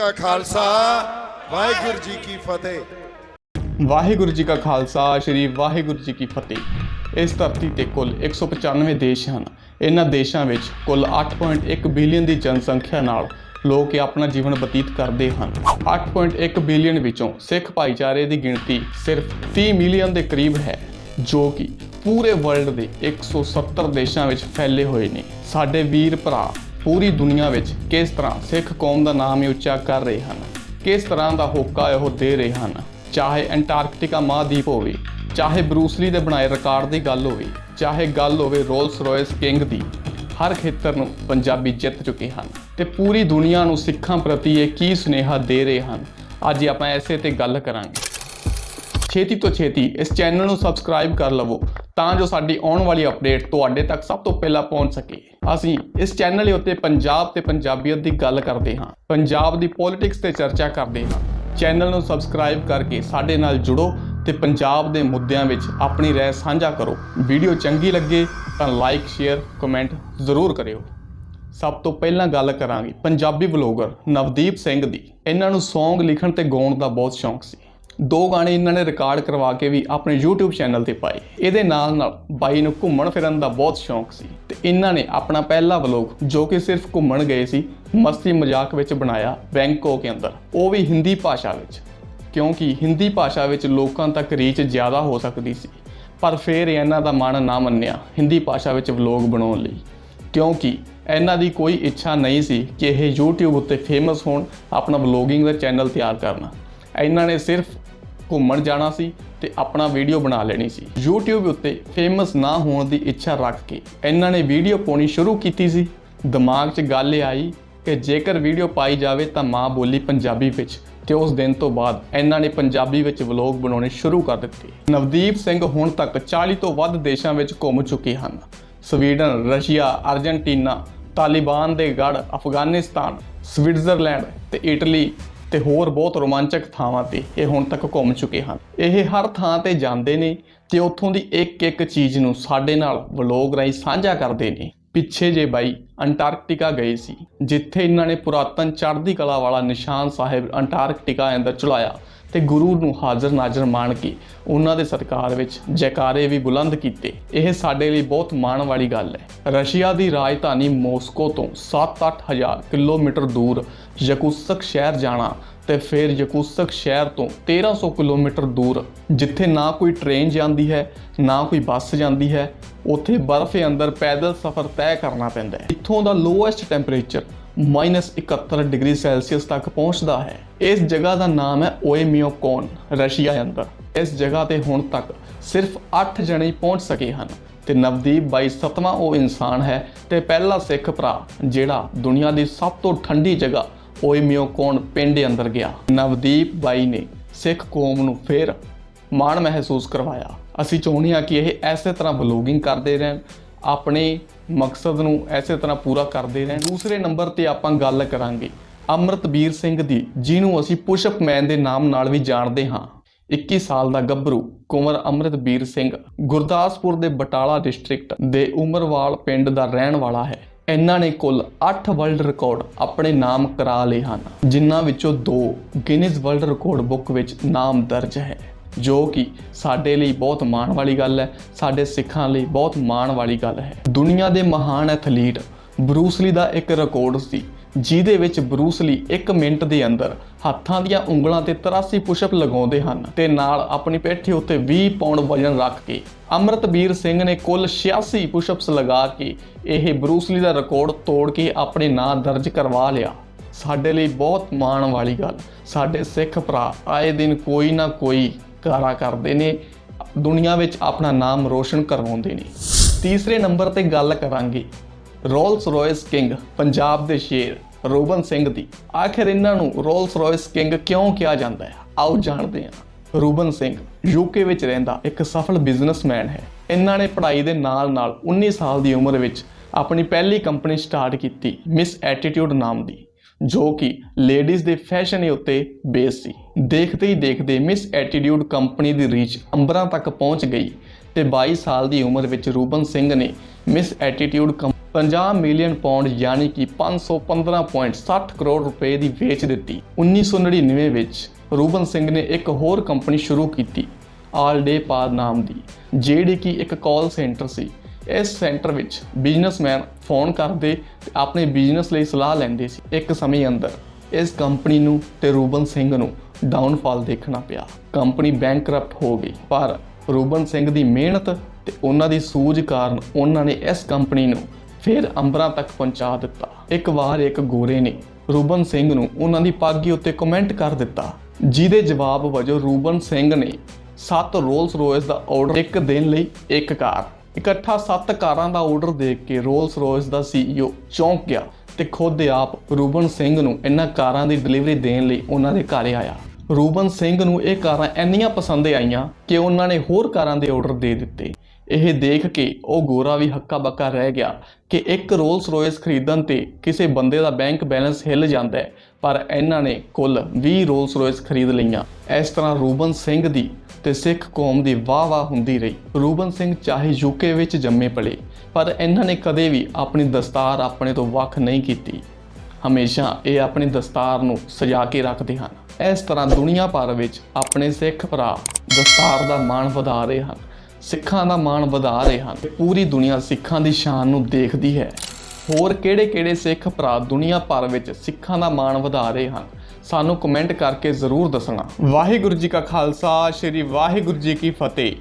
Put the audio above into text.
ਕਾ ਖਾਲਸਾ, ਵਾਹਿਗੁਰੂ ਜੀ ਕੀ ਫਤਿਹ। ਵਾਹਿਗੁਰੂ ਜੀ ਕਾ ਖਾਲਸਾ, ਸ੍ਰੀ ਵਾਹਿਗੁਰੂ ਜੀ ਕੀ ਫਤਿਹ। ਇਸ ਧਰਤੀ ਤੇ ਕੁੱਲ 195 ਦੇਸ਼ ਹਨ। ਇਹਨਾਂ ਦੇਸ਼ਾਂ ਵਿੱਚ ਕੁੱਲ 8.1 ਬਿਲੀਅਨ ਦੀ ਜਨਸੰਖਿਆ ਨਾਲ ਲੋਕ ਆਪਣਾ ਜੀਵਨ ਬਤੀਤ ਕਰਦੇ ਹਨ। 8.1 ਬਿਲੀਅਨ ਵਿੱਚੋਂ ਸਿੱਖ ਭਾਈਚਾਰੇ ਦੀ ਗਿਣਤੀ ਸਿਰਫ 30 ਮਿਲੀਅਨ ਦੇ ਕਰੀਬ ਹੈ, ਜੋ ਕਿ ਪੂਰੇ ਵਰਲਡ ਦੇ 170 ਦੇਸ਼ਾਂ ਵਿੱਚ ਫੈਲੇ ਹੋਏ ਨੇ। ਸਾਡੇ ਵੀਰ ਭਰਾ ਪੂਰੀ ਦੁਨੀਆ ਵਿੱਚ ਕਿਸ ਤਰ੍ਹਾਂ ਸਿੱਖ ਕੌਮ ਦਾ ਨਾਮ ਹੀ ਉੱਚਾ ਕਰ ਰਹੇ ਹਨ, ਕਿਸ ਤਰ੍ਹਾਂ ਦਾ ਹੋਕਾ ਉਹ ਦੇ ਰਹੇ ਹਨ, ਚਾਹੇ ਐਂਟਾਰਕਟਿਕਾ ਮਹਾਦੀਪ ਹੋਵੇ, ਚਾਹੇ ਬਰੂਸਲੀ ਦੇ ਬਣਾਏ ਰਿਕਾਰਡ ਦੀ ਗੱਲ ਹੋਵੇ, ਚਾਹੇ ਗੱਲ ਹੋਵੇ ਰੋਲਸ ਰੋਇਸ ਕਿੰਗ ਦੀ, ਹਰ ਖੇਤਰ ਨੂੰ ਪੰਜਾਬੀ ਜਿੱਤ ਚੁੱਕੇ ਹਨ ਤੇ ਪੂਰੀ ਦੁਨੀਆ ਨੂੰ ਸਿੱਖਾਂ ਪ੍ਰਤੀ ਇਹ ਕੀ ਸੁਨੇਹਾ ਦੇ ਰਹੇ ਹਨ, ਅੱਜ ਆਪਾਂ ਐਸੇ ਤੇ ਗੱਲ ਕਰਾਂਗੇ। ਛੇਤੀ ਤੋਂ ਛੇਤੀ ਇਸ ਚੈਨਲ ਨੂੰ ਸਬਸਕ੍ਰਾਈਬ ਕਰ ਲਵੋ ਤਾਂ ਜੋ ਸਾਡੀ ਆਉਣ ਵਾਲੀ ਅਪਡੇਟ ਤੁਹਾਡੇ ਤੱਕ ਸਭ ਤੋਂ ਪਹਿਲਾਂ ਪਹੁੰਚ ਸਕੇ। ਅਸੀਂ ਇਸ ਚੈਨਲ ਉੱਤੇ ਪੰਜਾਬ ਤੇ ਪੰਜਾਬੀਅਤ ਦੀ ਗੱਲ ਕਰਦੇ ਹਾਂ, ਪੰਜਾਬ ਦੀ ਪੋਲਿਟਿਕਸ ਤੇ ਚਰਚਾ ਕਰਦੇ ਹਾਂ। ਚੈਨਲ ਨੂੰ ਸਬਸਕ੍ਰਾਈਬ ਕਰਕੇ ਸਾਡੇ ਨਾਲ ਜੁੜੋ ਤੇ ਪੰਜਾਬ ਦੇ ਮੁੱਦਿਆਂ ਵਿੱਚ ਆਪਣੀ ਰਾਏ ਸਾਂਝਾ ਕਰੋ। ਵੀਡੀਓ ਚੰਗੀ ਲੱਗੇ ਤਾਂ ਲਾਈਕ ਸ਼ੇਅਰ ਕਮੈਂਟ ਜ਼ਰੂਰ ਕਰਿਓ। ਸਭ ਤੋਂ ਪਹਿਲਾਂ ਗੱਲ ਕਰਾਂਗੇ ਪੰਜਾਬੀ ਵਲੌਗਰ ਨਵਦੀਪ ਸਿੰਘ ਦੀ। ਇਹਨਾਂ ਨੂੰ ਸੌਂਗ ਲਿਖਣ ਤੇ ਗਾਉਣ ਦਾ ਬਹੁਤ ਸ਼ੌਂਕ ਸੀ। ਦੋ ਗਾਣੇ ਇਹਨਾਂ ਨੇ ਰਿਕਾਰਡ ਕਰਵਾ ਕੇ ਵੀ ਆਪਣੇ YouTube ਚੈਨਲ ਤੇ ਪਾਏ। ਇਹਦੇ ਨਾਲ ਨਾਲ ਬਾਈ ਨੂੰ ਘੁੰਮਣ ਫਿਰਨ ਦਾ ਬਹੁਤ ਸ਼ੌਂਕ ਸੀ ਤੇ ਇਹਨਾਂ ਨੇ ਆਪਣਾ ਪਹਿਲਾ ਵਲੋਗ ਜੋ ਕਿ ਸਿਰਫ ਘੁੰਮਣ ਗਏ ਸੀ, ਮਸਤੀ ਮਜ਼ਾਕ ਵਿੱਚ ਬਣਾਇਆ ਬੈਂਕਾਕ ਦੇ ਅੰਦਰ। ਉਹ ਵੀ ਹਿੰਦੀ ਭਾਸ਼ਾ ਵਿੱਚ, ਕਿਉਂਕਿ ਹਿੰਦੀ ਭਾਸ਼ਾ ਵਿੱਚ ਲੋਕਾਂ ਤੱਕ ਰੀਚ ਜ਼ਿਆਦਾ ਹੋ ਸਕਦੀ ਸੀ। ਪਰ ਫਿਰ ਇਹਨਾਂ ਦਾ ਮਨ ਨਾ ਮੰਨਿਆ ਹਿੰਦੀ ਭਾਸ਼ਾ ਵਿੱਚ ਵਲੋਗ ਬਣਾਉਣ ਲਈ, ਕਿਉਂਕਿ ਇਹਨਾਂ ਦੀ ਕੋਈ ਇੱਛਾ ਨਹੀਂ ਸੀ ਕਿ ਇਹ YouTube ਉੱਤੇ ਫੇਮਸ ਹੋਣ, ਆਪਣਾ ਵਲੋਗਿੰਗ ਦਾ ਚੈਨਲ ਤਿਆਰ ਕਰਨਾ। ਇਹਨਾਂ ਨੇ ਸਿਰਫ ਘੁੰਮਣ ਜਾਣਾ ਸੀ ਤੇ ਆਪਣਾ ਵੀਡੀਓ ਬਣਾ ਲੈਣੀ ਸੀ। YouTube ਉੱਤੇ ਫੇਮਸ ਨਾ ਹੋਣ ਦੀ ਇੱਛਾ ਰੱਖ ਕੇ ਇਹਨਾਂ ਨੇ ਵੀਡੀਓ ਪਾਉਣੀ ਸ਼ੁਰੂ ਕੀਤੀ ਸੀ। ਦਿਮਾਗ 'ਚ ਗੱਲ ਇਹ ਆਈ ਕਿ ਜੇਕਰ ਵੀਡੀਓ ਪਾਈ ਜਾਵੇ ਤਾਂ ਮਾਂ ਬੋਲੀ ਪੰਜਾਬੀ ਵਿੱਚ ਤੇ ਉਸ ਦਿਨ ਤੋਂ ਬਾਅਦ ਇਹਨਾਂ ਨੇ ਪੰਜਾਬੀ ਵਿੱਚ ਵਲੌਗ ਬਣਾਉਣੇ ਸ਼ੁਰੂ ਕਰ ਦਿੱਤੇ। ਨਵਦੀਪ ਸਿੰਘ ਹੁਣ ਤੱਕ 40 ਤੋਂ ਵੱਧ ਦੇਸ਼ਾਂ ਵਿੱਚ ਘੁੰਮ ਚੁੱਕੇ ਹਨ। ਸਵੀਡਨ, ਰਸ਼ੀਆ, ਅਰਜਨਟੀਨਾ, ਤਾਲਿਬਾਨ ਦੇ ਗੜ ਅਫਗਾਨਿਸਤਾਨ, ਸਵਿਟਜ਼ਰਲੈਂਡ ਤੇ ਇਟਲੀ ਤੇ ਹੋਰ ਬਹੁਤ ਰੋਮਾਂਚਕ ਥਾਵਾਂ ਤੇ ਇਹ ਹੁਣ ਤੱਕ ਘੁੰਮ ਚੁੱਕੇ ਹਨ। ਇਹ ਹਰ ਥਾਂ ਤੇ ਜਾਂਦੇ ਨੇ ਤੇ ਉੱਥੋਂ ਦੀ ਇੱਕ ਇੱਕ ਚੀਜ਼ ਨੂੰ ਸਾਡੇ ਨਾਲ ਵਲੌਗ ਰਾਹੀਂ ਸਾਂਝਾ ਕਰਦੇ ਨੇ। ਪਿੱਛੇ ਜੇ ਬਾਈ ਅੰਟਾਰਕਟਿਕਾ ਗਏ ਸੀ, ਜਿੱਥੇ ਇਹਨਾਂ ਨੇ ਪੁਰਾਤਨ ਚੜ੍ਹਦੀ ਕਲਾ ਵਾਲਾ ਨਿਸ਼ਾਨ ਸਾਹਿਬ ਅੰਟਾਰਕਟਿਕਾ ਅੰਦਰ ਚੁਲਾਇਆ ਤੇ ਗੁਰੂ ਨੂੰ ਹਾਜ਼ਰ ਨਾਜ਼ਰ ਮੰਨ ਕੇ ਉਹਨਾਂ ਦੇ ਸਰਕਾਰ ਵਿੱਚ ਜੈਕਾਰੇ ਵੀ ਬੁਲੰਦ ਕੀਤੇ। ਇਹ ਸਾਡੇ ਲਈ ਬਹੁਤ ਮਾਣ ਵਾਲੀ ਗੱਲ ਹੈ। ਰਸ਼ੀਆ ਦੀ ਰਾਜਧਾਨੀ ਮੋਸਕੋ ਤੋਂ 7-8 ਹਜ਼ਾਰ ਕਿਲੋਮੀਟਰ ਦੂਰ ਯਕੂਤਸਕ ਸ਼ਹਿਰ ਜਾਣਾ ਤੇ ਫਿਰ ਯਕੂਸਕ ਸ਼ਹਿਰ ਤੋਂ 1300 ਕਿਲੋਮੀਟਰ ਦੂਰ, ਜਿੱਥੇ ਨਾ ਕੋਈ ਟ੍ਰੇਨ ਜਾਂਦੀ ਹੈ, ਨਾ ਕੋਈ ਬੱਸ ਜਾਂਦੀ ਹੈ, ਉੱਥੇ ਬਰਫ਼ ਦੇ ਅੰਦਰ ਪੈਦਲ ਸਫ਼ਰ ਤੈਅ ਕਰਨਾ ਪੈਂਦਾ ਹੈ। ਇੱਥੋਂ ਦਾ ਲੋਐਸਟ ਟੈਂਪਰੇਚਰ -71 ਡਿਗਰੀ ਸੈਲਸੀਅਸ ਤੱਕ ਪਹੁੰਚਦਾ ਹੈ। ਇਸ ਜਗ੍ਹਾ ਦਾ ਨਾਮ ਹੈ ਓਏਮੀਓਕੋਨ, ਰਸ਼ੀਆ ਅੰਦਰ। ਇਸ ਜਗ੍ਹਾ ਤੇ ਹੁਣ ਤੱਕ ਸਿਰਫ 8 ਜਣੇ ਪਹੁੰਚ ਸਕੇ ਹਨ ਤੇ ਨਵਦੀਪ ਬਾਈ ਸਤਵਾਂ ਉਹ ਇਨਸਾਨ ਹੈ ਤੇ ਪਹਿਲਾ ਸਿੱਖ ਭਰਾ, ਜਿਹੜਾ ਦੁਨੀਆ ਦੀ ਸਭ ਤੋਂ ਠੰਡੀ ਜਗ੍ਹਾ ਓਏਮੀਓਕੋਨ ਪਿੰਡ ਦੇ ਅੰਦਰ ਗਿਆ। ਨਵਦੀਪ ਬਾਈ ਨੇ ਸਿੱਖ ਕੌਮ ਨੂੰ ਫਿਰ ਮਾਣ ਮਹਿਸੂਸ ਕਰਵਾਇਆ। ਅਸੀਂ ਚਾਹੁੰਦੇ ਹਾਂ ਕਿ ਇਹ ਐਸੇ ਤਰ੍ਹਾਂ ਵਲੋਗਿੰਗ ਕਰਦੇ ਰਹਿਣ, ਆਪਣੇ ਮਕਸਦ ਨੂੰ ਐਸੇ ਤਰ੍ਹਾਂ ਪੂਰਾ ਕਰਦੇ ਰਹਿਣ। ਦੂਸਰੇ ਨੰਬਰ ਤੇ ਆਪਾਂ ਗੱਲ ਕਰਾਂਗੇ, ਅਮਰਤਬੀਰ ਸਿੰਘ ਦੀ, ਜਿਹਨੂੰ ਅਸੀਂ ਪੁਸ਼ਪ ਮੈਨ ਦੇ ਨਾਮ ਨਾਲ ਵੀ ਜਾਣਦੇ ਹਾਂ। 21 ਸਾਲ ਦਾ ਗੱਭਰੂ ਕੁੰਵਰ ਅਮਰਤਬੀਰ ਸਿੰਘ ਗੁਰਦਾਸਪੁਰ ਦੇ ਬਟਾਲਾ ਡਿਸਟ੍ਰਿਕਟ ਦੇ ਉਮਰਵਾਲ ਪਿੰਡ ਦਾ ਰਹਿਣ ਵਾਲਾ ਹੈ। ਇਹਨਾਂ ਨੇ ਕੁੱਲ 8 ਵਰਲਡ ਰਿਕਾਰਡ ਆਪਣੇ ਨਾਮ ਕਰਾ ਲਏ ਹਨ, ਜਿਨ੍ਹਾਂ ਵਿੱਚੋਂ 2 ਗਿਨੀਜ਼ ਵਰਲਡ ਰਿਕਾਰਡ ਬੁੱਕ ਵਿੱਚ ਨਾਮ ਦਰਜ ਹੈ, ਜੋ ਕਿ ਸਾਡੇ ਲਈ ਬਹੁਤ ਮਾਣ ਵਾਲੀ ਗੱਲ ਹੈ, ਸਾਡੇ ਸਿੱਖਾਂ ਲਈ ਬਹੁਤ ਮਾਣ ਵਾਲੀ ਗੱਲ ਹੈ। ਦੁਨੀਆ ਦੇ ਮਹਾਨ ਐਥਲੀਟ ਬਰੂਸਲੀ ਦਾ ਇੱਕ ਰਿਕਾਰਡ ਸੀ ਜਿਹਦੇ ਵਿੱਚ ਬਰੂਸਲੀ 1 ਮਿੰਟ ਦੇ ਅੰਦਰ ਹੱਥਾਂ ਦੀਆਂ ਉਂਗਲਾਂ ਤੇ 83 ਪੁਸ਼ਅਪ ਲਗਾਉਂਦੇ ਹਨ ਤੇ ਨਾਲ ਆਪਣੀ ਪਿੱਠ ਉੱਤੇ 20 ਪਾਉਂਡ ਵਜ਼ਨ ਰੱਖ ਕੇ ਅਮਰਤਬੀਰ ਸਿੰਘ ਨੇ ਕੁੱਲ 86 ਪੁਸ਼ਅਪਸ ਲਗਾ ਕੇ ਇਹ ਬਰੂਸਲੀ ਦਾ ਰਿਕਾਰਡ ਤੋੜ ਕੇ ਆਪਣੇ ਨਾਂ ਦਰਜ ਕਰਵਾ ਲਿਆ। ਸਾਡੇ ਲਈ ਬਹੁਤ ਮਾਣ ਵਾਲੀ ਗੱਲ। ਸਾਡੇ ਸਿੱਖ ਭਰਾ ਆਏ ਦਿਨ ਕੋਈ ਨਾ ਕੋਈ ਕਾਰਾ ਕਰਦੇ ਨੇ। ਦੁਨੀਆ ਵਿੱਚ ਆਪਣਾ ਨਾਮ ਰੋਸ਼ਨ ਕਰਵਾਉਂਦੇ ਨੇ। ਤੀਸਰੇ ਨੰਬਰ ਤੇ ਗੱਲ ਕਰਾਂਗੇ। ਰੋਲਸ ਰੋਇਸ ਕਿੰਗ ਪੰਜਾਬ ਦੇ ਸ਼ੇਰ ਰੋਬਨ ਸਿੰਘ ਦੀ। ਆਖਿਰ ਇਹਨਾਂ ਨੂੰ ਰੋਲਸ ਰॉयਸ ਕਿੰਗ ਕਿਉਂ ਕਿਹਾ ਜਾਂਦਾ ਹੈ? ਆਓ ਜਾਣਦੇ ਹਾਂ। ਰੂਬਨ ਸਿੰਘ ਯੂਕੇ ਵਿੱਚ ਰਹਿੰਦਾ ਇੱਕ ਸਫਲ ਬਿਜ਼ਨਸਮੈਨ ਹੈ। ਇਹਨਾਂ ਨੇ ਪੜ੍ਹਾਈ ਦੇ ਨਾਲ-ਨਾਲ 19 ਸਾਲ ਦੀ ਉਮਰ ਵਿੱਚ ਆਪਣੀ ਪਹਿਲੀ ਕੰਪਨੀ ਸਟਾਰਟ ਕੀਤੀ, ਮਿਸ ਐਟੀਟਿਊਡ ਨਾਮ ਦੀ, ਜੋ ਕਿ ਲੇਡੀਜ਼ ਦੇ ਫੈਸ਼ਨ ਉੱਤੇ ਬੇਸ ਸੀ। ਦੇਖਦੇ ਹੀ ਦੇਖਦੇ ਮਿਸ ਐਟੀਟਿਊਡ ਕੰਪਨੀ ਦੀ ਰੀਚ ਅੰਬਰਾਂ ਤੱਕ ਪਹੁੰਚ ਗਈ ਤੇ 22 ਸਾਲ ਦੀ ਉਮਰ ਵਿੱਚ ਰੂਬਨ ਸਿੰਘ ਨੇ Miss Attitude company 50 million pound ਯਾਨੀ ਕਿ 515.60 ਕਰੋੜ ਰੁਪਏ ਦੀ ਵੇਚ ਦਿੱਤੀ। 1999 ਵਿੱਚ ਰੂਬਨ ਸਿੰਘ ਨੇ ਇੱਕ ਹੋਰ ਕੰਪਨੀ ਸ਼ੁਰੂ ਕੀਤੀ ਆਲ ਡੇ ਪਾਰ ਨਾਮ ਦੀ, ਜਿਹੜੀ ਕਿ ਇੱਕ ਕਾਲ ਸੈਂਟਰ ਸੀ। ਇਸ ਸੈਂਟਰ ਵਿੱਚ ਬਿਜ਼ਨਸਮੈਨ ਫੋਨ ਕਰਦੇ ਤੇ ਆਪਣੇ ਬਿਜ਼ਨਸ ਲਈ ਸਲਾਹ ਲੈਂਦੇ ਸੀ। ਇੱਕ ਸਮੇਂ ਅੰਦਰ ਇਸ ਕੰਪਨੀ ਨੂੰ ਤੇ ਰੂਬਨ ਸਿੰਘ ਨੂੰ ਡਾਊਨਫਾਲ ਦੇਖਣਾ ਪਿਆ। ਕੰਪਨੀ ਬੈਂਕਰਪਟ ਹੋ ਗਈ, ਪਰ ਰੂਬਨ ਸਿੰਘ ਦੀ ਮਿਹਨਤ ਤੇ ਉਹਨਾਂ ਦੀ ਸੂਝ ਕਾਰਨ ਉਹਨਾਂ ਨੇ ਇਸ ਕੰਪਨੀ ਨੂੰ ਫਿਰ ਅੰਬਰਾਂ ਤੱਕ ਪਹੁੰਚਾ ਦਿੱਤਾ। ਇੱਕ ਵਾਰ ਇੱਕ ਗੋਰੇ ਨੇ ਰੂਬਨ ਸਿੰਘ ਨੂੰ ਉਹਨਾਂ ਦੀ ਪਾਗੀ ਉੱਤੇ ਕਮੈਂਟ ਕਰ ਦਿੱਤਾ। ਜਿਹਦੇ ਜਵਾਬ ਵਜੋਂ ਰੂਬਨ ਸਿੰਘ ਨੇ 7 ਰੋਲਸ ਰੋਇਸ ਦਾ ਆਰਡਰ ਇੱਕ ਦਿਨ ਲਈ ਇੱਕ ਕਾਰ, ਇਕੱਠਾ 7 ਕਾਰਾਂ ਦਾ ਆਰਡਰ ਦੇਖ ਕੇ ਰੋਲਸ ਰੋਇਸ ਦਾ ਸੀਈਓ ਚੌਂਕ ਗਿਆ ਤੇ ਖੁਦ ਆਪ ਰੂਬਨ ਸਿੰਘ ਨੂੰ ਇਹਨਾਂ ਕਾਰਾਂ ਦੀ ਡਿਲੀਵਰੀ ਦੇਣ ਲਈ ਉਹਨਾਂ ਦੇ ਘਰ ਆਇਆ। ਰੂਬਨ ਸਿੰਘ ਨੂੰ ਇਹ ਕਾਰਾਂ ਇੰਨੀਆਂ ਪਸੰਦ ਆਈਆਂ ਕਿ ਉਹਨਾਂ ਨੇ ਹੋਰ ਕਾਰਾਂ ਦੇ ਆਰਡਰ ਦੇ ਦਿੱਤੇ। ਇਹ ਦੇਖ ਕੇ ਉਹ ਗੋਰਾ ਵੀ ਹੱਕਾ ਬੱਕਾ ਰਹਿ ਗਿਆ ਕਿ ਇੱਕ ਰੋਲਸ ਰੋਇਸ ਖਰੀਦਣ ਤੇ ਕਿਸੇ ਬੰਦੇ ਦਾ ਬੈਂਕ ਬੈਲੈਂਸ ਹਿੱਲ ਜਾਂਦਾ ਹੈ, ਪਰ ਇਹਨਾਂ ਨੇ ਕੁੱਲ 20 ਰੋਲਸ ਰੋਇਸ ਖਰੀਦ ਲਈਆਂ। ਇਸ ਤਰ੍ਹਾਂ ਰੂਬਨ ਸਿੰਘ ਦੀ ਤੇ ਸਿੱਖ ਕੌਮ ਦੀ ਵਾਹ-ਵਾਹ ਹੁੰਦੀ ਰਹੀ। ਰੂਬਨ ਸਿੰਘ ਚਾਹੇ ਯੂਕੇ ਵਿੱਚ ਜੰਮੇ ਪਲੇ, ਪਰ ਇਹਨਾਂ ਨੇ ਕਦੇ ਵੀ ਆਪਣੀ ਦਸਤਾਰ ਆਪਣੇ ਤੋਂ ਵੱਖ ਨਹੀਂ ਕੀਤੀ। ਹਮੇਸ਼ਾ ਇਹ ਆਪਣੀ ਦਸਤਾਰ ਨੂੰ ਸਜਾ ਕੇ ਰੱਖਦੇ ਹਨ। ਇਸ ਤਰ੍ਹਾਂ ਦੁਨੀਆ ਭਰ ਵਿੱਚ ਆਪਣੇ ਸਿੱਖ ਭਰਾ ਦਸਤਾਰ ਦਾ ਮਾਣ ਵਧਾ ਰਹੇ ਹਨ, ਸਿੱਖਾਂ ਦਾ ਮਾਣ ਵਧਾ ਰਹੇ ਹਨ ਪੂਰੀ ਦੁਨੀਆ ਸਿੱਖਾਂ ਦੀ ਸ਼ਾਨ ਨੂੰ ਦੇਖਦੀ ਹੈ। ਹੋਰ ਕਿਹੜੇ-ਕਿਹੜੇ ਸਿੱਖ ਭਰਾ ਦੁਨੀਆ ਭਰ ਵਿੱਚ ਸਿੱਖਾਂ ਦਾ ਮਾਣ ਵਧਾ ਰਹੇ ਹਨ, ਸਾਨੂੰ ਕਮੈਂਟ ਕਰਕੇ ਜ਼ਰੂਰ ਦੱਸਣਾ। ਵਾਹਿਗੁਰੂ ਜੀ ਕਾ ਖਾਲਸਾ, ਸ੍ਰੀ ਵਾਹਿਗੁਰੂ ਜੀ ਕੀ ਫਤਿਹ।